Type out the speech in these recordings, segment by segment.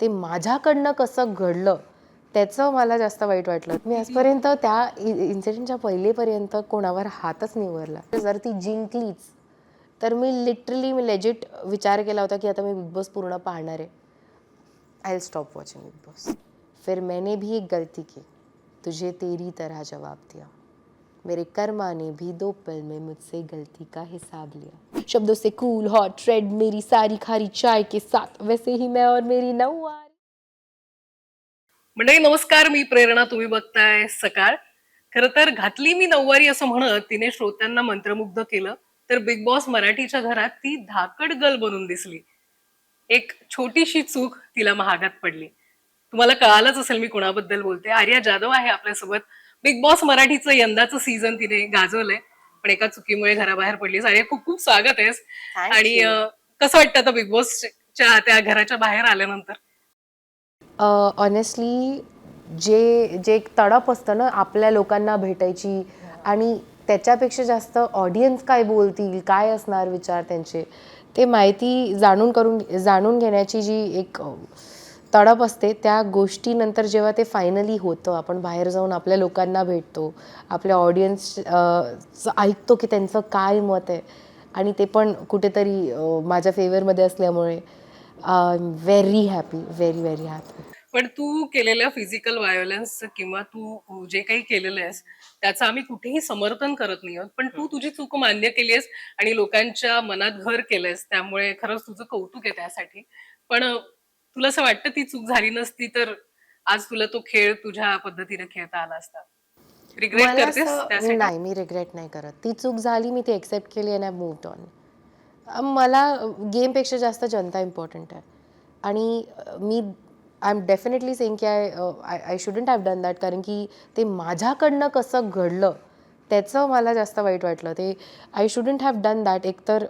ते माझ्याकडनं कसं घडलं त्याचं मला जास्त वाईट वाटलं. मी आजपर्यंत त्या इन्सिडेंटच्या पहिलेपर्यंत कोणावर हातच निवडला जर ती जिंकलीच तर मी लिटरली मी लेजिट विचार केला होता की आता मी बिग बॉस पूर्ण पाहणार आहे. I stop watching Bigg Boss फिर मैंने भी एक गलती की. तुझे तेरी तरह जवाब दिया. मेरे कर्मा ने भी दो पल में मुझसे गलती का हिसाब लिया। शब्दों से कूल हॉट रेड मेरी सारी खारी चाय के साथ वैसे ही मैं और मेरी नौवार मंडळी नमस्कार मी प्रेरणा तुम्ही बघताय सकाळ. खर तर घातली मी नऊवारी असं म्हणत तिने श्रोत्यांना मंत्रमुग्ध केलं तर बिग बॉस मराठीच्या घरात ती धाकड गल बनून दिसली. एक छोटीशी चूक तिला महागात पडली. तुम्हाला कळालंच असेल मी कोणाबद्दल बोलते. आर्या जाधव आहे आपल्यासोबत. बिग बॉस मराठीचं यंदाचं सीझन तिने गाजवलंय. पण एका चुकीमुळे घराबाहेर पडलीस. आर्या खूप खूप स्वागत आहेस. Thank आणि you. अं, कसं वाटतं आता बिग बॉसच्या त्या घराच्या बाहेर आल्यानंतर? ऑनेस्टली जे जे एक तडप असतं ना आपल्या लोकांना भेटायची आणि त्याच्यापेक्षा जास्त ऑडियन्स काय बोलतील काय असणार विचार त्यांचे ते माहिती जाणून करून जाणून घेण्याची जी एक अ, तडप असते त्या गोष्टीनंतर जेव्हा ते फायनली होतं आपण बाहेर जाऊन आपल्या लोकांना भेटतो आपल्या ऑडियन्स ऐकतो की त्यांचं काय मत आहे. आणि ते पण कुठेतरी माझ्या फेवरमध्ये असल्यामुळे very happy very very happy पण तू केलेल्या फिजिकल व्हायोलन्स किंवा तू जे काही केलेलं आहेस त्याचं आम्ही कुठेही समर्थन करत नाही आहोत. पण तू तुझी चूक मान्य केली आहेस आणि लोकांच्या मनात घर केलंयस त्यामुळे खरंच तुझं कौतुक आहे त्यासाठी. पण तुला असं वाटतं ती चूक झाली नसती तर आज तुला तो खेळ तुझ्या पद्धतीने खेळता आला असता? रिग्रेट मला करतेस असं- त्यासाठी? नाही मी रिग्रेट नाही करत. ती चूक झाली मी ती एक्सेप्ट केली आणि मूव्ड ऑन मला गेमपेक्षा जास्त जनता इम्पॉर्टंट आहे. आणि अ, मी आय एम डेफिनेटली सेंग की I I shouldn't have done that कारण की ते माझ्याकडनं कसं घडलं त्याचं मला जास्त वाईट वाटलं. ते I shouldn't have done that एकतर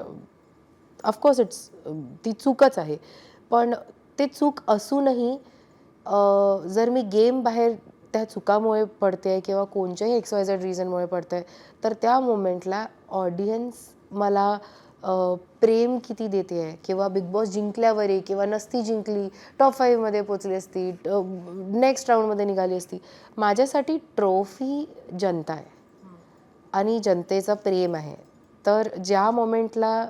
ऑफकोर्स इट्स ती चूकच आहे. पण ते चूक असूनही जर मी गेम बाहेर त्या चुकामुळे पडते आहे किंवा कोणत्याही एक्स वाय झेड रिझनमुळे पडते तर त्या मोमेंटला ऑडियन्स मला प्रेम किती देते? आहे किंवा बिग बॉस जिंकल्यावरही किंवा नसती जिंकली टॉप फाईव्हमध्ये पोचली असती नेक्स्ट राऊंडमध्ये निघाली असती माझ्यासाठी ट्रॉफी जनता आहे. आणि जनतेचं प्रेम आहे. तर ज्या मोमेंटला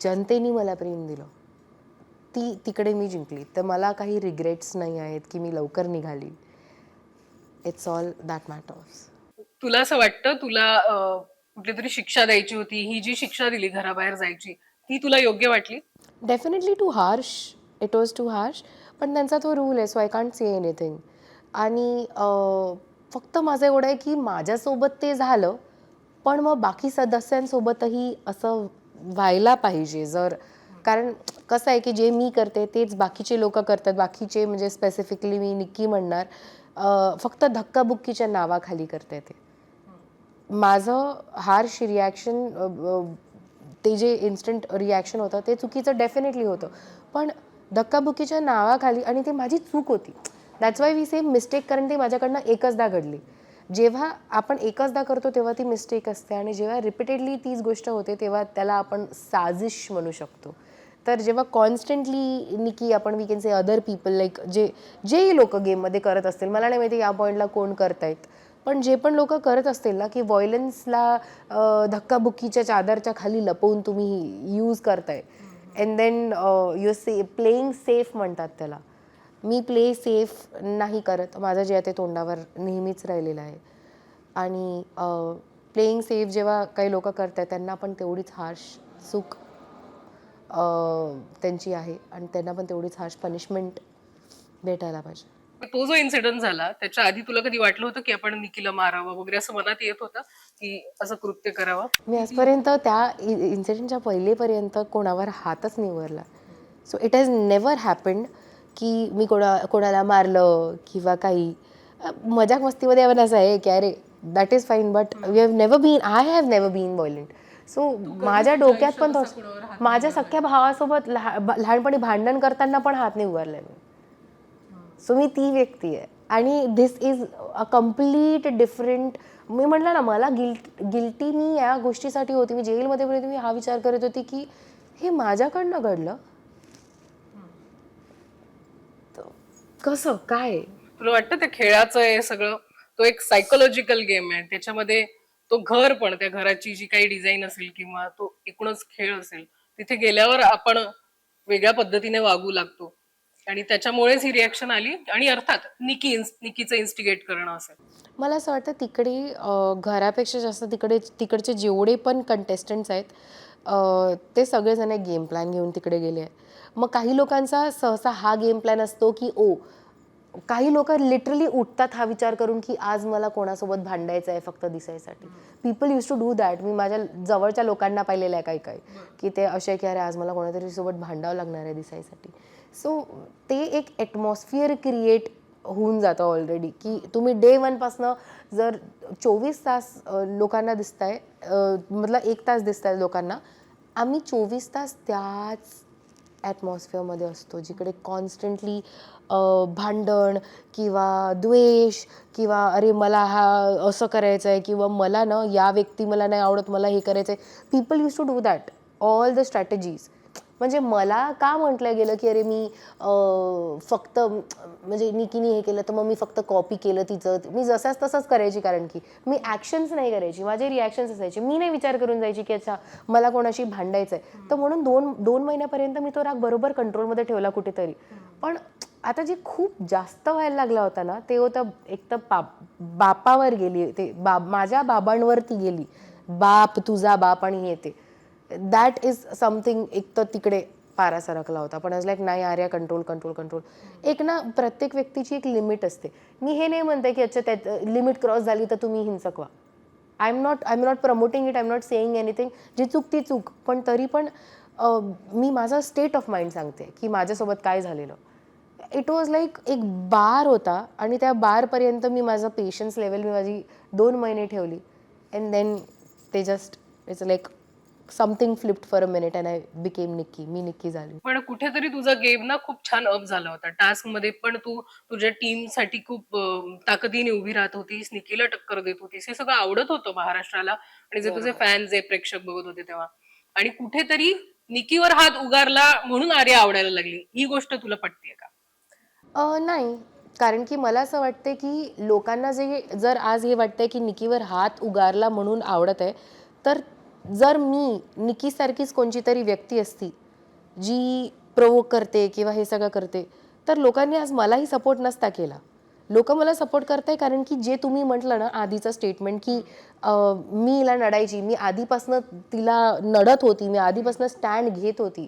जनतेने मला प्रेम दिलं ती तिकडे मी जिंकली. तर मला काही रिग्रेट्स नाही आहेत की मी लवकर निघाली. इट्स ऑल दॅट मॅटर्स तुला असं वाटतं तुला कुठली तरी शिक्षा द्यायची होती ही जी शिक्षा दिली घराबाहेर जायची ती तुला योग्य वाटली? Definitely too harsh it was too harsh पण त्यांचा तो रूल आहे so I can't say anything आणि फक्त माझं एवढं आहे की माझ्यासोबत ते झालं पण मग बाकी सदस्यांसोबतही असं व्हायला पाहिजे. जर कारण कसं आहे की जे मी करते तेच बाकीचे लोक करतात. बाकीचे म्हणजे स्पेसिफिकली मी निक्की म्हणणार फक्त धक्काबुक्कीच्या नावाखाली करते ते. माझं हार्श रिॲक्शन ते जे इन्स्टंट रिॲक्शन होतं ते चुकीचं डेफिनेटली होतं. पण धक्काबुक्कीच्या नावाखाली आणि ते माझी चूक होती. That's why we same mistake कारण ती माझ्याकडनं एकचदा घडली. जेव्हा आपण एकचदा करतो तेव्हा ती मिस्टेक असते आणि जेव्हा रिपीटेडली तीच गोष्ट होते तेव्हा त्याला आपण साजिश म्हणू शकतो. तर जेव्हा कॉन्स्टंटली निकी आपण we can say other people like जे जेही लोक गेममध्ये करत असतील मला नाही माहिती या पॉईंटला कोण करतायत पण जे पण लोक करत असतील ना की व्हायलन्सला धक्काबुक्कीच्या चादरच्या खाली लपवून तुम्ही यूज करताय. And then you say playing safe म्हणतात त्याला. मी प्ले सेफ नाही करत. माझं जे आहे ते तोंडावर नेहमीच राहिलेलं आहे. आणि प्लेईंग सेफ जेव्हा काही लोक करतात त्यांना पण तेवढीच हार्श चूक त्यांची आहे. आणि त्यांना पण तेवढीच हार्श पनिशमेंट भेटायला पाहिजे. तो जो इन्सिडेंट झाला त्याच्या आधी तुला कधी वाटलं होतं की आपण निकीला मारावं वगैरे असं मनात येत होतं की असं कृत्य करावं? मी आजपर्यंत त्या इन्सिडेंटच्या पहिलेपर्यंत कोणावर हातच निवडला so it has never happened की मी कोणा कोणाला मारलं किंवा काही. मजाक मस्तीमध्ये आपण असं आहे की अरे that is fine but we have never been I have never been violent so माझ्या डोक्यात पण तो माझ्या सख्या भावासोबत लहानपणी भांडण करताना पण हात नाही उभारला मी. सो मी ती व्यक्ती आहे. आणि this is a complete different मी म्हटलं ना मला गिल्ट गिल्टी मी या गोष्टीसाठी होती. मी जेलमध्ये पण होती मी हा विचार करत होती की हे माझ्याकडनं घडलं? कसं? काय? तुला वाटतं त्या खेळाचं हे सगळं? तो एक सायकोलॉजिकल गेम आहे. त्याच्यामध्ये तो घर पण त्या घराची जी काही डिझाईन असेल किंवा तो एकूणच खेळ असेल तिथे गेल्यावर आपण वेगळ्या पद्धतीने वागू लागतो. आणि त्याच्यामुळेच ही रिॲक्शन आली आणि अर्थात निकी निकीचं इन्स्टिगेट करणं असेल मला असं वाटतं तिकडे घरापेक्षा जास्त तिकडे तिकडचे जेवढे पण कंटेस्टंट्स आहेत ते सगळेजण गेम प्लॅन घेऊन तिकडे गेले आहे मग काही लोकांचा सहसा हा गेम प्लॅन असतो की ओ काही लोक लिटरली उठतात हा विचार करून की आज मला कोणासोबत भांडायचं आहे फक्त दिसायसाठी. People use to do that मी माझ्या जवळच्या लोकांना पाहिलेलं आहे काही काही की ते असे की अरे आज मला कोणातरी सोबत भांडावं लागणार आहे दिसायसाठी. सो ते एक ॲटमॉस्फिअर क्रिएट होऊन जातं ऑलरेडी की तुम्ही डे वनपासनं जर चोवीस तास लोकांना लोकांना दिसताय मतलब एक तास दिसत लोकांना आम्ही चोवीस तास त्याच ॲटमॉस्फिअरमध्ये असतो जिकडे कॉन्स्टंटली भांडण किंवा द्वेष किंवा अरे मला हा असं करायचं आहे किंवा मला ना या व्यक्ती मला नाही आवडत मला हे करायचं आहे people use to do that all the strategies म्हणजे मला का म्हटलं गेलं की अरे मी फक्त म्हणजे निकीनी हे केलं तर मग मी फक्त कॉपी केलं तिचं. मी जसाच तसंच करायची कारण की मी ॲक्शन्स नाही करायची. माझे रिॲक्शन्स असायचे. मी नाही विचार करून जायची की अच्छा मला कोणाशी भांडायचं आहे तर म्हणून दोन दोन महिन्यापर्यंत मी तो राग बरोबर कंट्रोलमध्ये ठेवला कुठेतरी. पण आता जे खूप जास्त व्हायला लागला होता ना ते होतं एक तर बाप बापावर गेली. ते बाब माझ्या बाबांवरती गेली. बाप तुझा बाप आणि हे ते. दॅट इज समथिंग एक तर तिकडे पारा सरकला होता. पण लाईक नाही आर्या कंट्रोल कंट्रोल कंट्रोल एक ना प्रत्येक व्यक्तीची एक लिमिट असते. मी हे नाही म्हणते की अच्छा त्यात लिमिट क्रॉस झाली तर तुम्ही हिंसक व्हा. I am not I am not promoting it I am not saying anything जी चूक ती चूक. पण तरी पण मी माझा स्टेट ऑफ माइंड सांगते की माझ्यासोबत काय झालेलं. इट वॉज लाईक एक बार होता आणि त्या बारपर्यंत मी माझं पेशन्स लेवल मी माझी दोन महिने ठेवली. अँड देन ते just it's like something flipped for a minute and I became Nikki मी निक्की झाली. पण कुठेतरी तुझा गेम ना खूप छान अप झाला होता. टास्कमध्ये पण तू तुझ्या टीमसाठी खूप अं, ताकदीने उभी राहत होतीस निकीला टक्कर देत होतीस. हे सगळं आवडत होतं महाराष्ट्राला आणि जे तुझे फॅन्स जे प्रेक्षक बघत होते तेव्हा. आणि कुठेतरी निकीवर हात उगारला म्हणून आर्या आवडायला लागली. ही गोष्ट तुला पटतीये का? अ, नाही. कारण की मला असं वाटते की लोकांना जे जर आज हे वाटतंय की निकीवर हात उगारला म्हणून आवडत आहे तर जर मी निकीसारखीच कोणची तरी व्यक्ती असती जी प्रवोक करते किंवा हे सगळं करते तर लोकांनी आज मलाही सपोर्ट नसता केला. लोक मला सपोर्ट करताय कारण की जे तुम्ही म्हटलं ना आधीचं स्टेटमेंट की मी हिला नडायची मी आधीपासनं तिला नडत होती मी आधीपासनं स्टँड घेत होती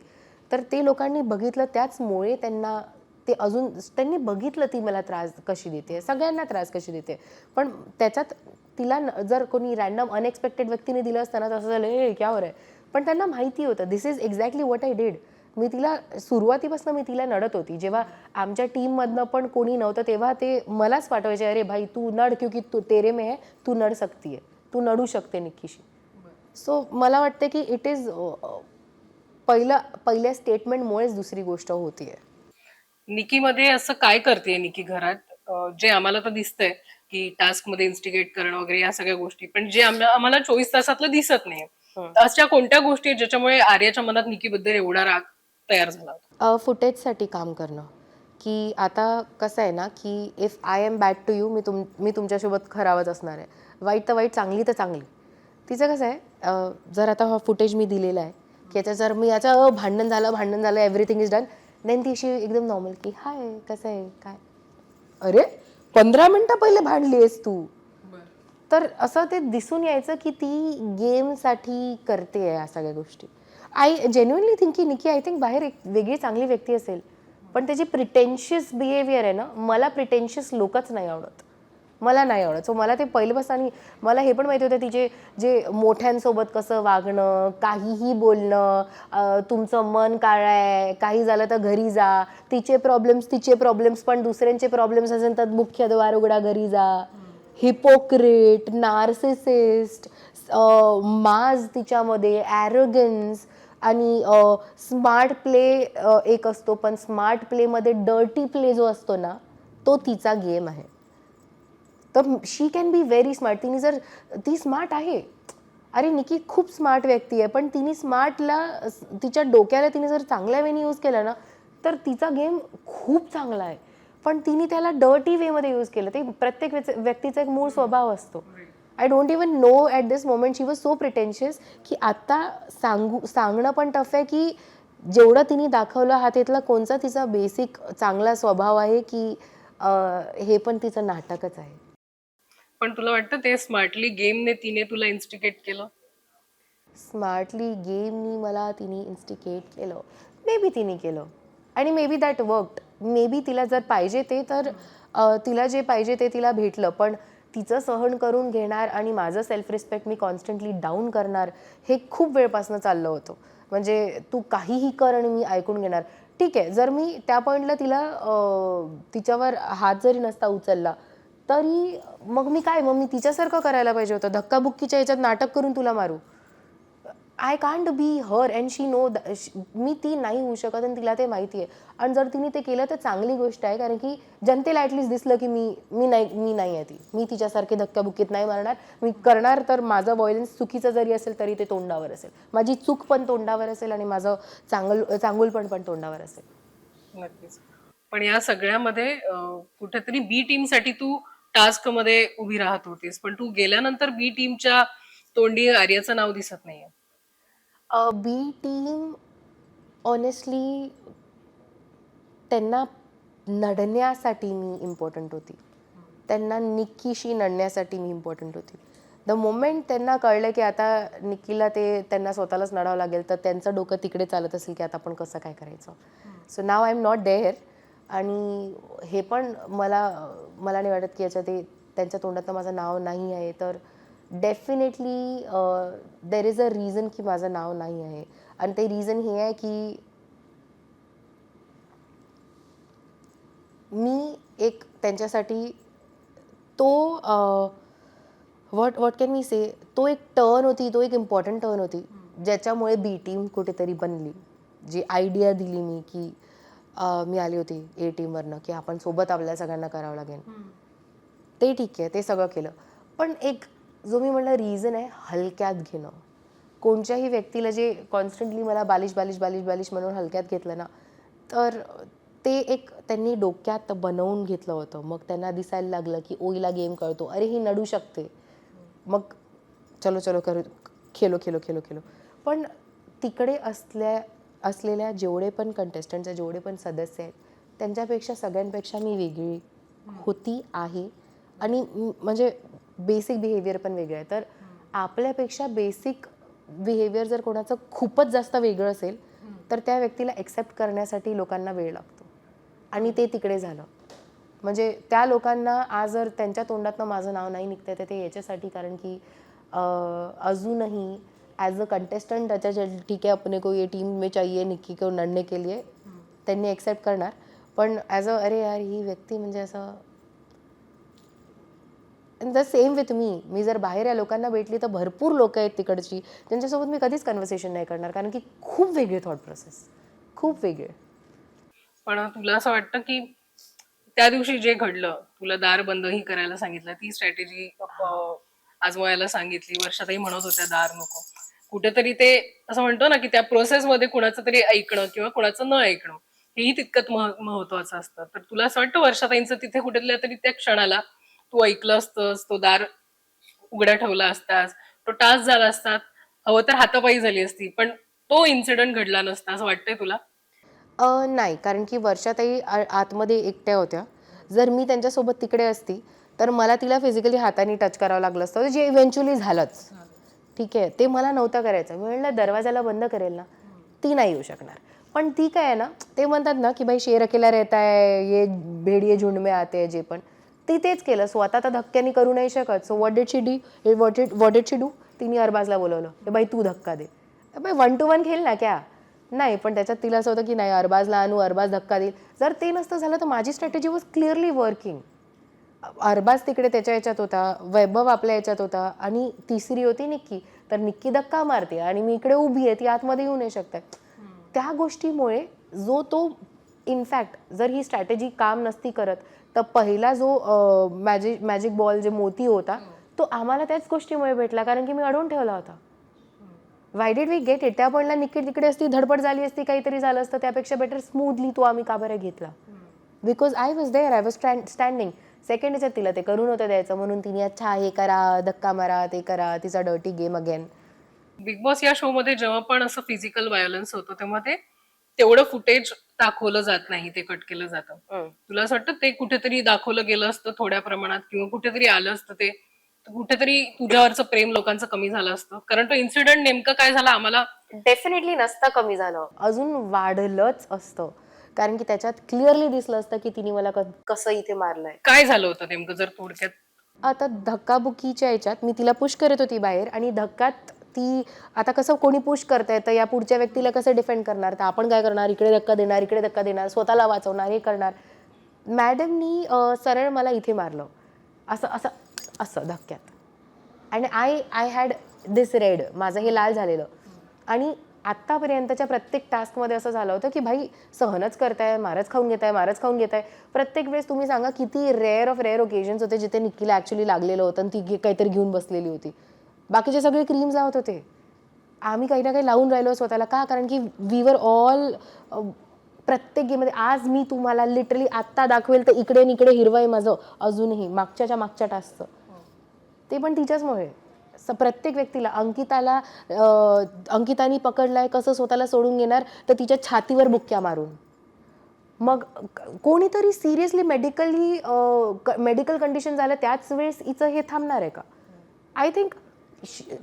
तर ते लोकांनी बघितलं त्याचमुळे त्यांना ते अजून त्यांनी बघितलं ती मला त्रास कशी देते सगळ्यांना त्रास कशी देते. पण त्याच्यात तिला जर कोणी रॅन्डम अनएक्सपेक्टेड व्यक्तीने दिलं असतं ना तसं झालं हे क्या हो रे पण त्यांना माहिती होतं. This is exactly what I did मी तिला सुरुवातीपासून मी तिला नडत होती. जेव्हा आमच्या टीममधनं पण कोणी नव्हतं तेव्हा ते मलाच पाठवायचे अरे भाई तू नड क्योंकि तू तेरे में है तू नड सकती आहे तू नडू शकते निक्कीशी. सो मला वाटते की इट इज पहिलं पहिल्या स्टेटमेंटमुळेच दुसरी गोष्ट होतीये. निकीमध्ये असं काय करते निकी घरात? जे आम्हाला तर दिसतंय की टास्कमध्ये इन्स्टिगेट करणं वगैरे या सगळ्या गोष्टी. पण जे आम्हा- आम्हाला चोवीस तासातलं दिसत नाही. अशा कोणत्या गोष्टी आहेत ज्याच्यामुळे आर्याच्या मनात निकीबद्दल एवढा राग तयार झाला? होता फुटेजसाठी काम करणं. की आता कसं आहे ना की if I am bad to you मी तुम मी तुमच्यासोबत खरावच असणार आहे. वाईट तर वाईट चांगली तर चांगली. तिचं कसं आहे जर आता हा फुटेज मी दिलेला आहे की याच्या जर मी याचं भांडण झालं भांडण झालं एव्हरीथिंग इज डन देन ती अशी एकदम नॉर्मल की हाय कसं आहे काय? अरे पंधरा मिनटं पहिले भांडली आहेस तू. तर असं ते दिसून यायचं की ती गेमसाठी करते या सगळ्या गोष्टी. आय जेन्युअनली थिंक की निकी आय थिंक बाहेर एक वेगळी चांगली व्यक्ती असेल. पण त्याची प्रिटेन्शियस बिहेवियर आहे ना मला प्रिटेन्शियस लोकच नाही आवडत. मला नाही आवडत. सो मला ते पहिल्यापासून आणि मला हे पण माहिती होतं तिचे जे मोठ्यांसोबत कसं वागणं काहीही बोलणं तुमचं मन काळ आहे काही झालं तर घरी जा तिचे प्रॉब्लेम्स तिचे प्रॉब्लेम्स पण दुसऱ्यांचे प्रॉब्लेम्स असेल तर मुख्य द्वार उघडा घरी जा. हिपोक्रेट नार्सिसिस्ट माज तिच्यामध्ये ॲरोगन्स आणि स्मार्ट प्ले एक असतो पण स्मार्ट प्लेमध्ये डर्टी प्ले जो असतो ना तो तिचा गेम आहे. तर she can be very smart तिने जर ती स्मार्ट आहे. अरे निकी खूप स्मार्ट व्यक्ती आहे पण तिने स्मार्टला तिच्या डोक्याला तिने जर चांगल्या वेने यूज केला ना तर तिचा गेम खूप चांगला आहे. पण तिने त्याला डर्टी वेमध्ये यूज केलं. ते प्रत्येक व्यक्तीचा एक मूळ स्वभाव असतो. I don't even know at this moment she was so pretentious की आत्ता सांगू सांगणं पण टफ आहे की जेवढं तिने दाखवलं हा तिथला कोणचा तिचा बेसिक चांगला स्वभाव आहे की हे पण तिचं नाटकच आहे. पण तुला वाटतं ते स्मार्टली गेमने तिने तुला इन्स्टिकेट केलं? स्मार्टली गेमनी मला तिने इन्स्टिकेट केलं. मे बी तिने केलं. आणि may be that worked may be तिला जर पाहिजे ते तर तिला जे पाहिजे ते तिला भेटलं. पण तिचं सहन करून घेणार आणि माझं सेल्फ रिस्पेक्ट मी कॉन्स्टंटली डाऊन करणार हे खूप वेळपासून चाललं होतं. म्हणजे तू काहीही कर आणि मी ऐकून घेणार. ठीक आहे जर मी त्या पॉईंटला तिला तिच्यावर हात जरी नसता उचलला तरी मग मी काय मग मी तिच्यासारखं करायला पाहिजे होतं. धक्काबुक्कीच्या याच्यात नाटक करून तुला मारू. I can't be her and she no मी ती नाही होऊ शकत आणि तिला ते माहिती आहे आणि जर तिने ते केलं तर चांगली गोष्ट आहे कारण की जनतेला ॲटलीस्ट दिसलं की मी मी नाही मी नाही आहे ती. मी तिच्यासारखे धक्काबुक्कीत नाही मारणार. मी करणार तर माझं व्हायलन्स चुकीचं जरी असेल तरी ते तोंडावर असेल. माझी चूक पण तोंडावर असेल आणि माझं चांगल चांगुलपण पण तोंडावर असेल. नक्कीच. पण या सगळ्यामध्ये कुठेतरी बी टीमसाठी तू टास्कमध्ये उभी राहत होतीस. पण तू गेल्यानंतर बी टीमच्या तोंडी आर्याचं नाव दिसत नाहीये. बी टीम ऑनेस्टली त्यांना नडण्यासाठी मी इम्पॉर्टंट होती. त्यांना निक्कीशी नडण्यासाठी मी इम्पॉर्टंट होती. द मोमेंट त्यांना कळलं की आता निक्कीला ते त्यांना स्वतःलाच नडावं लागेल तर त्यांचं डोकं तिकडे चालत असेल की आता आपण कसं काय करायचं. So now I am not there आणि हे पण मला मला नाही वाटत की याच्या ते त्यांच्या तोंडातनं माझं नाव नाही आहे. तर definitely there is a reason की माझं नाव नाही आहे. आणि ते रिझन हे आहे की मी एक त्यांच्यासाठी तो व्हॉट वॉट कॅन मी से तो एक टर्न होती तो एक इम्पॉर्टंट टर्न होती ज्याच्यामुळे बी टीम कुठेतरी बनली. जी आयडिया दिली मी की मी आली होती ए टीमवरनं की आपण सोबत आपल्याला सगळ्यांना करावं लागेल. ते ठीक आहे ते सगळं केलं. पण एक जो मी म्हणलं रिझन आहे हलक्यात घेणं. कोणत्याही व्यक्तीला जे कॉन्स्टंटली मला बालिश बालिश बालिश बालिश म्हणून हलक्यात घेतलं ना तर ते एक त्यांनी डोक्यात बनवून घेतलं होतं. मग त्यांना दिसायला लागलं की ओईला गेम कळतो. अरे ही नडू शकते. मग चलो चलो करू खेलो खेलो खेलो खेलो. पण तिकडे असल्या असलेल्या जेवढे पण कंटेस्टंटचे जेवढे पण सदस्य आहेत त्यांच्यापेक्षा सगळ्यांपेक्षा मी वेगळी होती आहे. आणि म्हणजे बेसिक बिहेवियर पण वेगळं आहे. तर आपल्यापेक्षा बेसिक बिहेवियर जर कोणाचं खूपच जास्त वेगळं असेल तर त्या व्यक्तीला एक्सेप्ट करण्यासाठी लोकांना वेळ लागतो. आणि ते तिकडे झालं. म्हणजे त्या लोकांना आज जर त्यांच्या तोंडातनं माझं नाव नाही निघतं तर ते याच्यासाठी कारण की अजूनही ॲज अ कंटेस्टंट अच्छा चल ठीक है अपने को ये टीम में चाहिए निक्की को लढने के लिए. त्यांनी एक्सेप्ट करणार. पण ॲज अ अरे यार ही व्यक्ती म्हणजे असं द सेम विथ मी मी जर बाहेर या लोकांना भेटली तर भरपूर लोक आहेत तिकडची. त्यांच्यासोबत मी कधीच कन्व्हर्सेशन नाही करणार कारण की खूप वेगळे थॉट प्रोसेस खूप वेगळे. पण तुला असं वाटतं की त्या दिवशी जे घडलं तुला दार बंद ही करायला सांगितलं ती स्ट्रॅटेजी आजमावायला सांगितली वर्षातही म्हणत होत्या दार नको. कुठेतरी ते असं म्हणतो ना की त्या प्रोसेसमध्ये कुणाचं तरी ऐकणं किंवा कुणाचं न ऐकणं हेही तितकंच मह- महत्वाचं असतं. तर तुला असं वाटतं वर्षाताईंचं तिथे कुठेतरी तरी त्या क्षणाला तू ऐकलं असतंस तो दार उघडा ठेवला असतास तो टास झाला असतात हवं तर हातापायी झाली असती पण तो इन्सिडेंट घडला नसता असं वाटतंय तुला? नाही कारण की वर्षाताई आतमध्ये एकट्या होत्या. जर मी त्यांच्यासोबत तिकडे असती तर मला तिला फिजिकली हाताने टच करावं लागलं असतं. जे इव्हेंच्युअली झालंच. ठीक आहे ते मला नव्हतं करायचं. मी म्हणलं दरवाजाला बंद करेल ना ती नाही येऊ शकणार. पण ती काय आहे ना ते म्हणतात ना की भाई शेर अकेला रहता है ये भेडिये झुंड में आते जे पण. ती तेच केलं. स्वतः तर धक्क्याने करू नाही शकत. So what that she did what it what did she do तिने अरबाजला बोलवलं. "ए बाई तू धक्का दे. भाई बाई वन टू वन खेळ ना क्या? नाही पण त्याच्यात तिला असं होतं की नाही अरबाजला आणू अरबाज धक्का देईल. जर ते नसतं झालं तर माझी strategy was clearly working Arbaz तिकडे त्याच्या याच्यात होता वैभव आपल्या याच्यात होता आणि तिसरी होती निक्की. तर निक्की धक्का मारते आणि मी इकडे उभी आहे ती आतमध्ये येऊ नाही शकते. त्या गोष्टीमुळे जो तो इनफॅक्ट जर ही स्ट्रॅटेजी काम नसती करत तर पहिला जो मॅजिक मॅजिक बॉल जे मोती होता तो आम्हाला त्याच गोष्टीमुळे भेटला कारण की मी अडवून ठेवला होता. Why did we get it त्या पॉईंटला निकी तिकडे असती धडपड झाली असती काहीतरी झालं असतं त्यापेक्षा बेटर स्मूथली तो आम्ही का बरं घेतला? Because I was there I was standing second याच्यात तिला ते करून होतं द्यायचं. म्हणून तिने अच्छा हे करा धक्का मारा ते करा तिचा dirty game again Bigg Boss या शो मध्ये जेव्हा पण असं फिजिकल व्हायलन्स होतं तेव्हा ते तेवढं फुटेज दाखवलं जात नाही ते कट केलं जातं. तुला असं वाटतं ते कुठेतरी दाखवलं गेलं असतं थोड्या प्रमाणात किंवा कुठेतरी आलं असतं ते? तर कुठेतरी तुझ्यावरचं प्रेम लोकांचं कमी झालं असतं. कारण तो इन्सिडेंट नेमकं काय झाला? आम्हाला डेफिनेटली नसतं कमी झालं. अजून वाढलंच असतं. कारण की त्याच्यात क्लिअरली दिसलं असतं की तिने मला कसं इथे मारलंय. काय झालं होतं नेमकं जर थोडक्यात? आता धक्काबुक्कीच्या याच्यात मी तिला पुश करत होती बाहेर आणि धक्कात ती आता कसं कोणी पुश करताय तर या पुढच्या व्यक्तीला कसं डिफेंड करणार? तर आपण काय करणार? इकडे धक्का देणार इकडे धक्का देणार स्वतःला वाचवणार हे करणार. मॅडमनी सरळ मला इथे मारलं. असं असं असं धक्क्यात. आणि I I had this red माझं हे लाल झालेलं. आणि आत्तापर्यंतच्या प्रत्येक टास्कमध्ये असं झालं होतं की भाई सहनच करताय मारच खाऊन घेताय मारच खाऊन घेताय. प्रत्येक वेळेस तुम्ही सांगा किती रेअर ऑफ रेअर ओकेजन्स होते जिथे निक्कीला ॲक्च्युली लागलेलं होतं आणि ती काहीतरी घेऊन बसलेली होती. बाकीचे सगळे क्रीम्स लावत होते. आम्ही काही ना काही लावून राहिलो स्वतःला. का? कारण की वी वर ऑल प्रत्येक गेममध्ये आज मी तुम्हाला लिटरली आत्ता दाखवेल तर इकडे निकडे इकडे हिरवं आहे माझं. अजूनही मागच्याच्या मागच्या टास्कचं ते पण तिच्याचमुळे स प्रत्येक व्यक्तीला अंकिताला अंकितानी अंकितानी पकडलाय कसं स्वतःला सोडून घेणार तर तिच्या छातीवर बुक्क्या मारून. मग क- कोणीतरी सिरियसली मेडिकली मेडिकल कंडिशन झालं त्याच वेळेस हिचं हे थांबणार आहे का? आय थिंक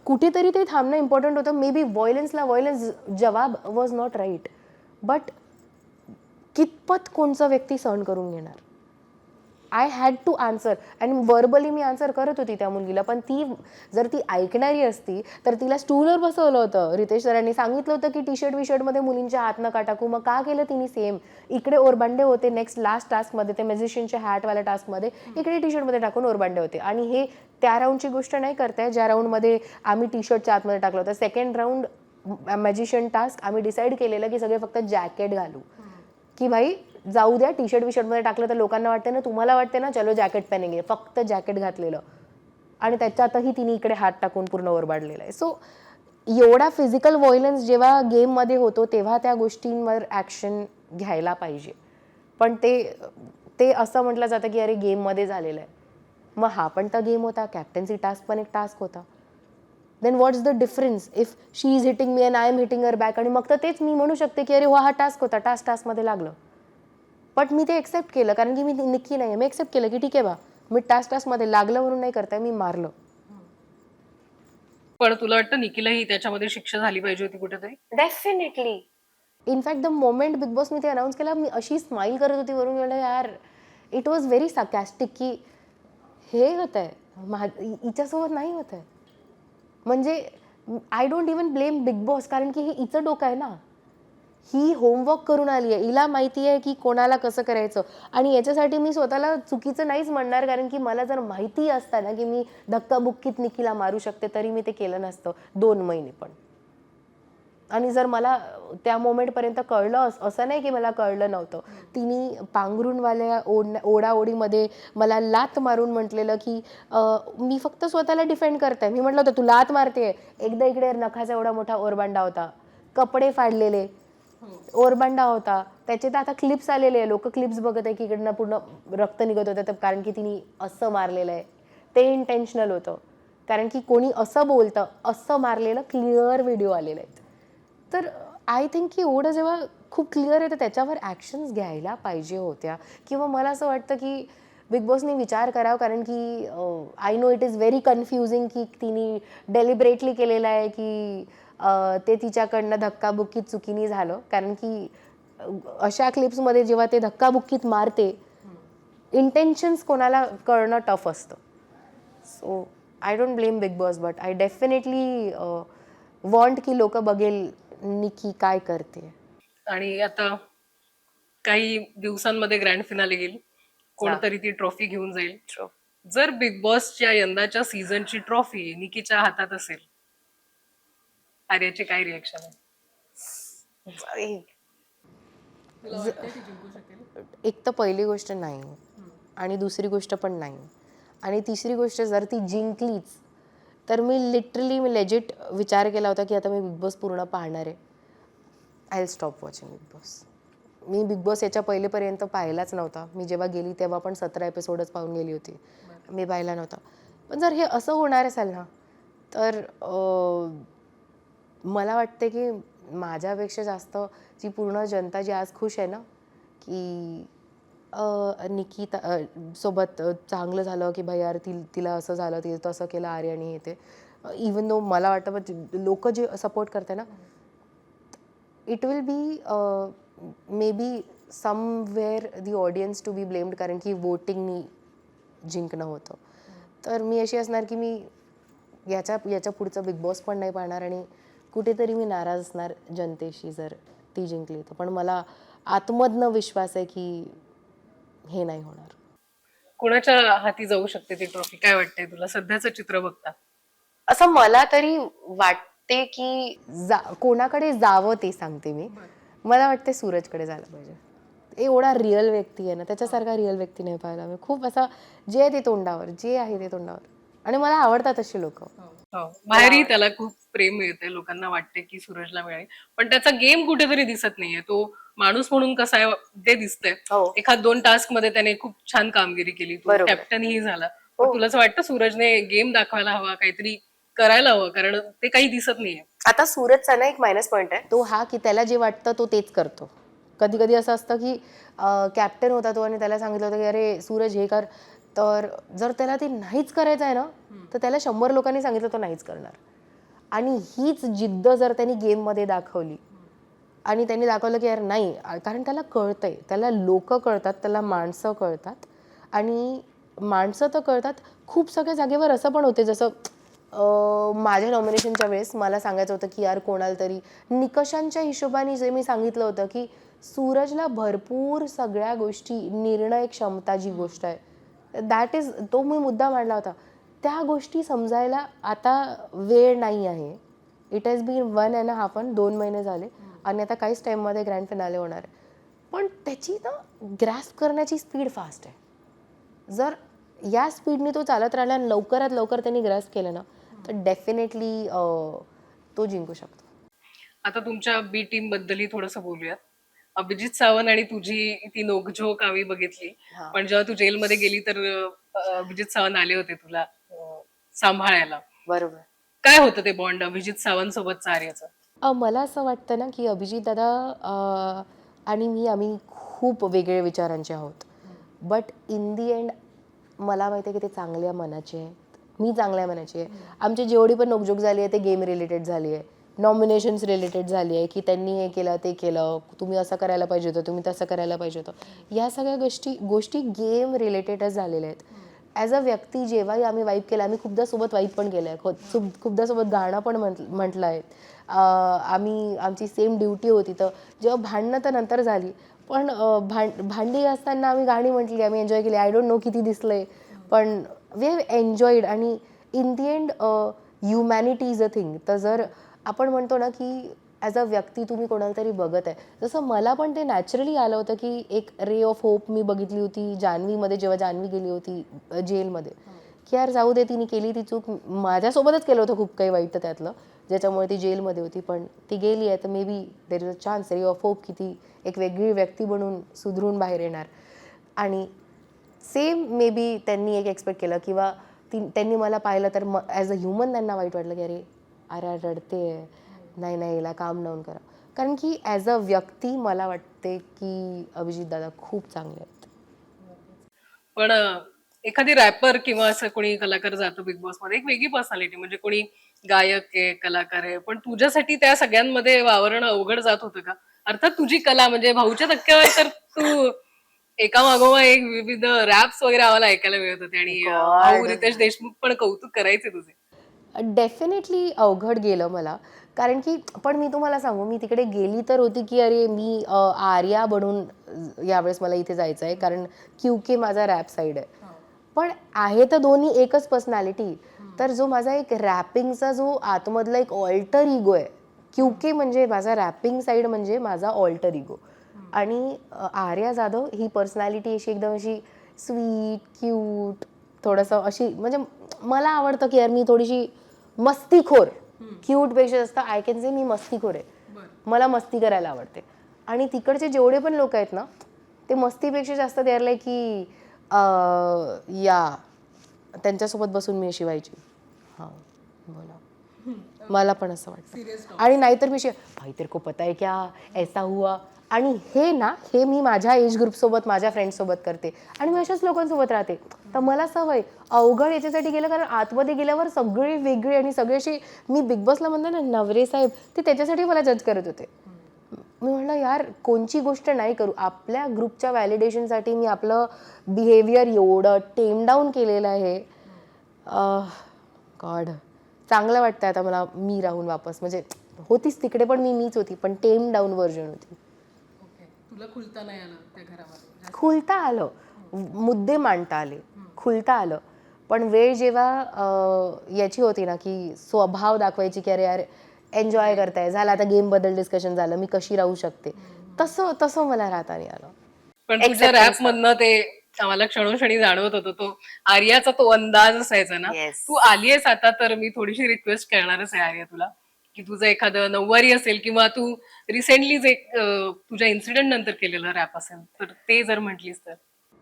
कुठेतरी ते थांबणं इम्पॉर्टंट होतं. मे बी व्हायलन्सला व्हायलन्स जवाब वॉज नॉट राईट बट कितपत कोणचा व्यक्ती सहन करून घेणार? I had to answer and verbally me answer करत होती त्या मुलगीला. पण ती जर ती ऐकणारी असती तर तिला स्टूलवर बसवलं होतं. रितेश सरांनी सांगितलं होतं की टी शर्ट विशर्टमध्ये मुलींच्या हात नका टाकू मग का केलं तिने सेम इकडे ओरबांडे होते. नेक्स्ट लास्ट टास्कमध्ये ते मेझिशियनच्या हॅटवाल्या टास्कमध्ये इकडे टी शर्टमध्ये टाकून ओरबांडे होते. आणि हे त्या राऊंडची गोष्ट नाही करताय ज्या राऊंडमध्ये आम्ही टी शर्टच्या आतमध्ये टाकलं होतं. सेकंड राऊंड मॅजिशियन टास्क आम्ही डिसाईड केलेलं की सगळे फक्त जॅकेट घालू. की भाई जाऊ द्या टी शर्ट विशर्टमध्ये टाकलं तर लोकांना वाटतं ना तुम्हाला वाटते ना चलो जॅकेट पॅनिंग फक्त जॅकेट घातलेलं. आणि त्याच्यातही तिने इकडे हात टाकून पूर्ण ओरबाडलेला आहे. सो एवढा फिजिकल व्हायलन्स जेव्हा गेममध्ये होतो तेव्हा त्या गोष्टींवर ॲक्शन घ्यायला पाहिजे. पण ते ते असं म्हटलं जातं की अरे गेममध्ये झालेलं आहे. मग हा पण तर गेम होता. कॅप्टन्सी टास्क पण एक टास्क होता. Then what's the difference if she is hitting me and I am hitting uh back आणि मग तर तेच मी म्हणू शकते की अरे हो हा टास्क होता. टास्क टास्कमध्ये लागलं. बट मी ते एक्सेप्ट केलं. कारण की मी निक्की नाही मी एक्सेप्ट केलं की ठीक आहे बा. मी टास्क टास्कमध्ये लागलं म्हणून नाही करताय मी मारलं. पण तुला वाटतं निकीलाही त्याच्यामध्ये शिक्षा झाली पाहिजे होती कुठेतरी? Definitely in fact the moment Bigg Boss मी ते अनाऊन्स केला मी अशी स्माईल करत होती वरून. म्हणलं यार इट वॉज व्हेरी sarcastic की हे होत आहे मा हिच्यासोबत नाही होत आहे म्हणजे I don't even blame Bigg Boss कारण की हे हिचं डोकं आहे ना. ही होमवर्क करून आली आहे. हिला माहिती आहे की कोणाला कसं करायचं. आणि याच्यासाठी मी स्वतःला चुकीचं नाहीच म्हणणार कारण की मला जर माहिती असतं ना की मी धक्काबुक्कीत निकीला मारू शकते तरी मी ते केलं नसतं. दोन महिने पण. आणि जर मला त्या मोमेंटपर्यंत कळलं अस- असं नाही की मला कळलं नव्हतं. तिने पांघरूनवाल्या ओढ ओढाओढीमध्ये मला लात मारून म्हटलेलं की मी फक्त स्वतःला डिफेंड करते. मी म्हटलं होतं तू लात मारते एकदा इकडे नखाचा एवढा मोठा ओरबांडा होता. कपडे फाडलेले. ओरबांडा होता. त्याचे तर आता क्लिप्स आलेले आहे. लोक क्लिप्स बघत आहे की इकडनं पूर्ण रक्त निघत होतं. तर कारण की तिने असं मारलेलं आहे. ते इंटेन्शनल होतं. कारण की कोणी असं बोलतं असं मारलेलं क्लिअर व्हिडिओ आलेले आहेत. तर आय थिंक की एवढं जेव्हा खूप क्लिअर आहे तर त्याच्यावर ॲक्शन्स घ्यायला पाहिजे होत्या. किंवा मला असं वाटतं की बिग बॉसने विचार करावा. कारण की I know it is very confusing की तिने डेलिब्रेटली केलेलं आहे की ते तिच्याकडनं धक्काबुक्कीत चुकीने झालं. कारण की अशा क्लिप्समध्ये जेव्हा ते धक्काबुक्कीत मारते इंटेन्शन्स कोणाला कळणं टफ असतं. So I don't blame Bigg Boss but I definitely want की लोक बघेल निकी काय करते. आणि आता काही दिवसांमध्ये ग्रँड फिनाले येईल. कोणतरी ती ट्रॉफी घेऊन जाईल. जर बिग बॉसच्या यंदाच्या सीझनची ट्रॉफी निकीच्या हातात असेल आर्याचे काय रिएक्शन आहे? एक तर पहिली गोष्ट नाही आणि दुसरी गोष्ट पण नाही. आणि तिसरी गोष्ट जर ती जिंकलीच तर मी लिटरली मी लेजिट विचार केला होता की आता मी बिग बॉस पूर्ण पाहणार आहे. I will stop watching Bigg Boss me Bigg Boss याच्या पहिलेपर्यंत पाहिलाच नव्हता. मी जेव्हा गेली तेव्हा पण सतरा एपिसोडच पाहून गेली होती. मी पाहिला नव्हता. पण जर हे असं होणार असेल ना तर अं, मला वाटते की माझ्यापेक्षा जास्त जी पूर्ण जनता जी आज खुश आहे ना की निकिता सोबत चांगलं झालं की भाई यार ती तिला असं झालं तिला तसं केलं आर्याने हे ते. इवन दो मला वाटतं पण लोक जे सपोर्ट करते ना it will be maybe somewhere the audience to be blamed कारण की वोटिंगनी जिंकणं होतं. तर मी अशी असणार की मी याच्या याच्या पुढचं बिग बॉस पण नाही पाहणार आणि कुठेतरी मी नाराज असणार जनतेशी जर ती जिंकली तर. पण मला आतमधनं विश्वास आहे की हे नाही होणार. कोणाच्या हाती जाऊ शकते ती ट्रॉफी? काय वाटतंय तुला? सध्याचं चित्र बघता. असं मला तरी वाटते की जा कोणाकडे जावं ते सांगते मी. मला वाटते सूरजकडे जायला पाहिजे. एवढा रिअल व्यक्ती आहे ना त्याच्यासारखा रिअल व्यक्ती नाही पाहिला मी खूप असा जे आहे ते तोंडावर जे आहे ते तोंडावर. आणि मला आवडतात अशी लोक. हो. बाहेरही त्याला खूप प्रेम मिळते लोकांना वाटते की सूरजला मिळाली. पण त्याचा गेम कुठेतरी दिसत नाहीये. तो माणूस म्हणून कसा आहे ते दिसतंय. हो. एखाद दोन टास्कमध्ये त्याने खूप छान कामगिरी केली. तो बरोबर. कॅप्टनही झाला. पण तुला असं वाटतं सूरजने गेम दाखवायला हवा काहीतरी करायला हवं? कारण ते काही दिसत नाहीये. आता सूरजचा ना एक मायनस पॉईंट आहे. तो हा की त्याला जे वाटतं तो तेच करतो. कधी कधी असं असतं की कॅप्टन होता तो आणि त्याला सांगितलं होतं की अरे सूरज हे कर. तर जर त्याला ते नाहीच करायचं आहे ना तर त्याला शंभर लोकांनी सांगितलं तो नाहीच करणार. आणि हीच जिद्द जर त्यांनी गेममध्ये दाखवली आणि त्यांनी दाखवलं की यार नाही कारण त्याला कळतंय त्याला लोक कळतात त्याला माणसं कळतात आणि माणसं तर कळतात. खूप सगळ्या जागेवर असं पण होते जसं माझ्या नॉमिनेशनच्या वेळेस मला सांगायचं होतं की यार कोणाला तरी निकषांच्या हिशोबाने जे मी सांगितलं होतं की सूरजला भरपूर सगळ्या गोष्टी निर्णय क्षमता जी गोष्ट आहे दॅट इज तो मी मुद्दा मांडला होता. त्या गोष्टी समजायला आता वेळ नाही आहे. It has been one and half an दोन महिने झाले. आणि आता काहीच टाईममध्ये ग्रँड फिनाले होणार आहे. पण त्याची ना ग्रॅस्प करण्याची स्पीड फास्ट आहे. जर या स्पीडने तो चालत राहिला आणि लवकरात लवकर त्यांनी ग्रॅस्प केलं ना तर डेफिनेटली तो जिंकू शकतो. आता तुमच्या बी टीम बद्दलही थोडंसं बोलूयात. अभिजित सावंत आणि तुझी ती नोकझोक आम्ही बघितली. हा. पण जेव्हा तू जेलमध्ये गेली तर अं, अभिजित सावंत आले होते तुला अं, सांभाळायला. बरोबर. काय होतं ते बॉन्ड अभिजित सावंत सोबतचं आर्याचं? अ, मला असं वाटतं ना की अभिजित दादा अ, आणि मी आम्ही खूप वेगळे विचारांचे आहोत. बट इन दी एंड मला माहिती आहे की ते चांगल्या मनाचे आहेत. मी चांगल्या मनाची आहे. आमची जेवढी पण नोकझोक झाली आहे ते गेम रिलेटेड झाली आहे. नॉमिनेशन्स रिलेटेड झाली आहे की त्यांनी हे केलं ते केलं तुम्ही असं करायला पाहिजे होतं तुम्ही तसं करायला पाहिजे होतं. या सगळ्या गोष्टी गोष्टी गेम रिलेटेडच झालेल्या आहेत. ॲज अ व्यक्ती जेव्हाही आम्ही वाईप केलं आम्ही खूपदा सोबत वाईप पण केलं आहे. खूप खूपदा सोबत गाणं पण म्हट म्हटलं आहे. आम्ही आमची सेम ड्युटी होती. तर जेव्हा भांडणं तर नंतर झाली पण भांड भांडी असताना आम्ही गाणी म्हटली आम्ही एन्जॉय केली. आय डोंट नो किती दिसलंय पण वी हॅव एन्जॉईड आणि in the end humanity is a thing तर जर आपण म्हणतो ना की ॲज अ व्यक्ती तुम्ही कोणाला तरी बघत आहे. जसं मला पण ते नॅचरली आलं होतं की एक रे ऑफ होप मी बघितली होती जान्हवीमध्ये जेव्हा जान्हवी गेली होती जेलमध्ये की यार जाऊ दे तिने केली ती चूक. माझ्यासोबतच केलं होतं खूप काही वाईट त्यातलं ज्याच्यामुळे ती जेलमध्ये होती पण ती गेली आहे तर maybe there is a chance ray of hope की ती एक वेगळी व्यक्ती बनून सुधरून बाहेर येणार. आणि सेम मे बी त्यांनी एक एक्सपेक्ट केलं किंवा ती त्यांनी मला पाहिलं तर म ॲज अ ह्युमन त्यांना वाईट वाटलं की अरे अरे रडते नाही नाही हिला काम लावून करा. कारण की ॲज अ व्यक्ती मला वाटते की अभिजित दादा खूप चांगले आहेत. पण एखादी रॅपर किंवा असं कोणी कलाकार जातो बिग बॉसमध्ये एक वेगळी पर्सनॅलिटी म्हणजे कोणी गायक आहे कलाकार आहे पण तुझ्यासाठी त्या सगळ्यांमध्ये वावरणं अवघड जात होतं का? अर्थात तुझी कला म्हणजे भाऊच्या धक्क्यावर तर तू एका मागोमा एक विविध रॅप्स वगैरे आम्हाला ऐकायला मिळत होते आणि रितेश देशमुख पण कौतुक करायचे तुझे. डेफिनेटली अवघड गेलं मला. कारण की पण मी तुम्हाला सांगू मी तिकडे गेली तर होती की अरे मी आर्या बनून यावेळेस मला इथे जायचं आहे कारण क्यू के माझा रॅप साईड आहे. पण आहे तर दोन्ही एकच पर्सनॅलिटी तर जो माझा एक रॅपिंगचा जो आतमधला एक ऑल्टर इगो आहे क्यू के म्हणजे माझा रॅपिंग साईड म्हणजे माझा ऑल्टर इगो आणि आर्या जाधव ही पर्सनॅलिटी अशी एकदम अशी स्वीट क्यूट थोडंसं अशी म्हणजे मला आवडतं की यार मी थोडीशी मस्तीखोर. क्यूटपेक्षा जास्त आय कॅन से मी मस्तीखोर आहे. मला मस्ती करायला आवडते. आणि तिकडचे जेवढे पण लोक आहेत ना ते मस्तीपेक्षा जास्त आरले की या त्यांच्यासोबत बसून मी शिवायची हां बोला. मला पण असं वाटतं. आणि नाहीतर मी भाई तेरे को पता है क्या? ऐसा हुआ. आणि हे ना हे मी माझ्या एज ग्रुपसोबत माझ्या फ्रेंड्ससोबत करते. आणि मी अशाच लोकांसोबत राहते. तर मला सवय. अवघड याच्यासाठी गेलं कारण आतमध्ये गेल्यावर सगळे वेगळे आणि सगळे असे मी बिग बॉसला म्हणतो ना नवरे साहेब ते त्याच्यासाठी मला जज करत होते. मी म्हणलं यार कोणची गोष्ट नाही करू. आपल्या ग्रुपच्या व्हॅलिडेशनसाठी मी आपलं बिहेवियर एवढं टेम डाऊन केलेलं आहे. गॉड चांगलं वाटतं आता मला मी राहून वापस. म्हणजे होतीच तिकडे पण मी मीच होती पण टेम डाऊन व्हर्जन होती. ओके तुला खुलता नाही आलं त्या घरामध्ये? खुलता आलं. मुद्दे मांडता आले. खुलता आलं. पण वेळ जेव्हा याची होती ना की स्वभाव दाखवायची की अरे यार एन्जॉय करताय झालं आता गेमबद्दल डिस्कशन झालं मी कशी राहू शकते? तसं तसं मला राहता नाही आलं. पण तुझ्या रॅप मधनं ते आम्हाला क्षणोक्षणी जाणवत होतं. तो आर्याचा तो अंदाज असायचा ना. Yes. तू आली आहेस आता तर मी थोडीशी रिक्वेस्ट करणारच आहे आर्या तुला. की तुझं एखादं नऊवारी असेल किंवा तू रिसेंटलीच एक अं, तुझ्या इन्सिडेंट नंतर केलेलं रॅप असेल तर ते जर म्हटलीस तर.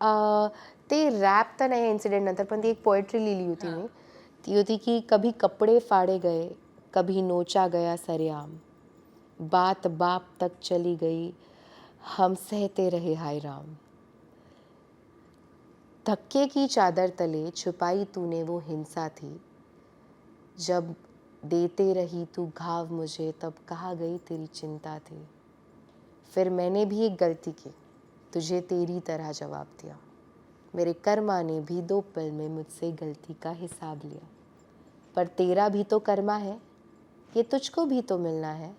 अं, ते रॅप तर नाही इन्सिडेंट नंतर पण ती एक पोएट्री लिहिली होती मी. ती होती की कभी कपडे फाड़े गए कभी नोचा गया सरेआम. बात बाप तक चली गई हम सहते रहे हाय राम. धक्के की चादर तले छुपाई तूने वो हिंसा थी। जब देते रही तू घाव मुझे, तब कहा गई तेरी चिंता थी। फिर मैंने भी एक गलती की, तुझे तेरी तरह जवाब दिया। मेरे कर्मा ने भी दो पल में मुझसे गलती का हिसाब लिया। पर तेरा भी तो कर्मा है, ये तुझको भी तो मिलना है।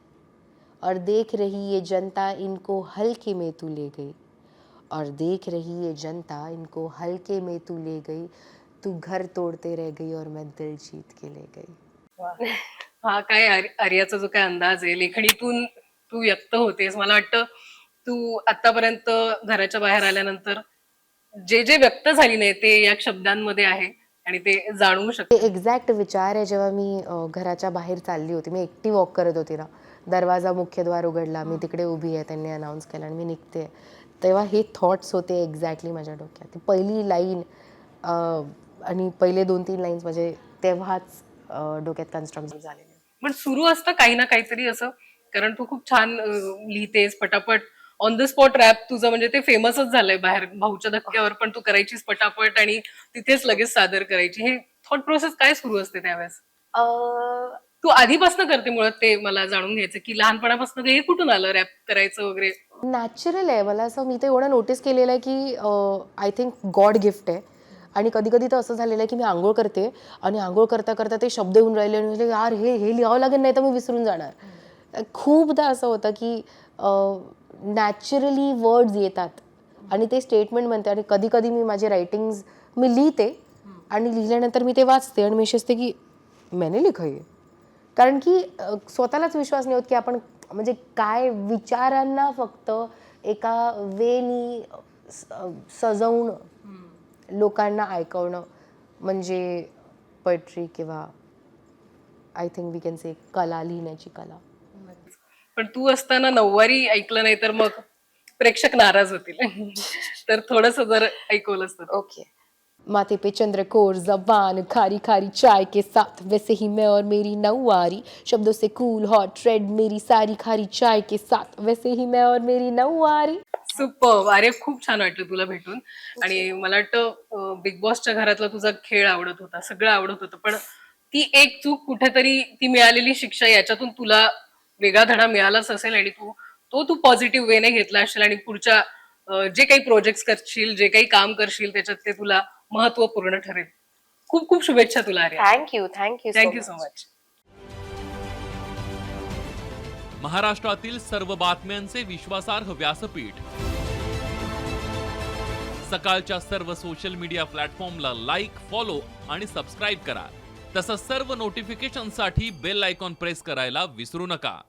और देख रही ये जनता इनको हल्के में तू ले गई। और देख रही ये जनता इनको हल्के में तू ले गई तू घर तोड़ते रह गई और मैं दिल जीत के ले गई। हा काय आर्य- आर्याचा जो काय अंदाज आहे लेखणीतून तू व्यक्त होतेस मला वाटतं तू आतापर्यंत घराच्या बाहेर आल्यानंतर जे जे व्यक्त झाली नाही ते या शब्दांमध्ये आहे आणि ते जाणवू शकते एक्झॅक्ट विचार आहे जेव्हा मी घराच्या बाहेर चालली होती. मी एकटी वॉक करत होती ना. दरवाजा मुख्यद्वार उघडला. मी तिकडे उभी आहे. त्यांनी अनाऊन्स केलं आणि मी निघते. तेव्हा हे थॉट्स होते एक्झॅक्टली माझ्या डोक्यात. ती पहिली लाईन आणि पहिले दोन तीन लाईन्स म्हणजे तेव्हाच डोक्यात कन्स्ट्रक्ट झालेले. पण सुरू असतं काही ना काहीतरी असं कारण तू खूप छान लिहितेस पटापट. ऑन द स्पॉट रॅप तुझं म्हणजे ते फेमसच झालंय बाहेर भाऊच्या धक्क्यावर पण तू करायचीस पटापट आणि तिथेच लगेच सादर करायची. हे थॉट प्रोसेस काय सुरू असते त्यावेळेस? तू आधीपासून करते मुळात ते मला जाणून घ्यायचं की लहानपणापासून हे कुठून आलं रॅप करायचं वगैरे? नॅचरल आहे. मला असं मी तर एवढं नोटीस केलेलं आहे की आय थिंक गॉड गिफ्ट आहे. आणि कधी कधी तर असं झालेलं आहे की मी आंघोळ करते आणि आंघोळ करता करता ते शब्द येऊन राहिले आणि म्हणजे यार हे हे लिहावं लागेल नाही तर मी विसरून जाणार. खूपदा असं होतं की नॅचरली वर्ड्स येतात. आणि ते स्टेटमेंट म्हणते आणि कधी कधी मी माझे रायटिंग्स मी लिहिते आणि लिहिल्यानंतर मी ते वाचते आणि मी अशी असते की मैंने लिखा ये. कारण की स्वतःलाच विश्वास नाही होत की आपण म्हणजे काय विचारांना फक्त एका वेनी स- अ, सजवून लोकांना ऐकवणं म्हणजे पोएट्री किंवा I think we can say कला लिहिण्याची कला. पण तू असताना नऊवारी ऐकलं नाही तर मग प्रेक्षक नाराज होतील. तर थोडस जर ऐकवलं असतं ओके माथे पे चंद्रकोर जबान खारी खारी चाय के साथ। वैसे ही मैं और मेरी नौवारी शब्दों से कूल हॉट रेड मेरी सारी खारी चाय के साथ। वैसे ही मैं और मेरी नौवारी सुपर अरे खूप छान वाटलं तुला भेटून. आणि मला वाटतं बिग बॉसच्या घरातला तुझा खेळ आवडत होता सगळं आवडत होतं. पण ती एक चूक कुठेतरी ती मिळालेली शिक्षा याच्यातून तुला वेगळा धडा मिळालाच असेल आणि तू तो तू पॉझिटिव्ह वेने घेतला असेल आणि पुढच्या जे काही प्रोजेक्ट करशील जे काही काम करशील त्याच्यात ते तुला महत्त्वपूर्ण ठरेल. खूप खूप शुभेच्छा तुला अरे thank you thank you thank you so much महाराष्ट्रातील सर्व बातम्यांचे विश्वासार्ह व्यासपीठ. सकाळच्या सर्व सोशल मीडिया प्लॅटफॉर्मला लाईक फॉलो आणि सबस्क्राईब करा. तसंच सर्व नोटिफिकेशनसाठी बेल आयकॉन प्रेस करायला विसरू नका.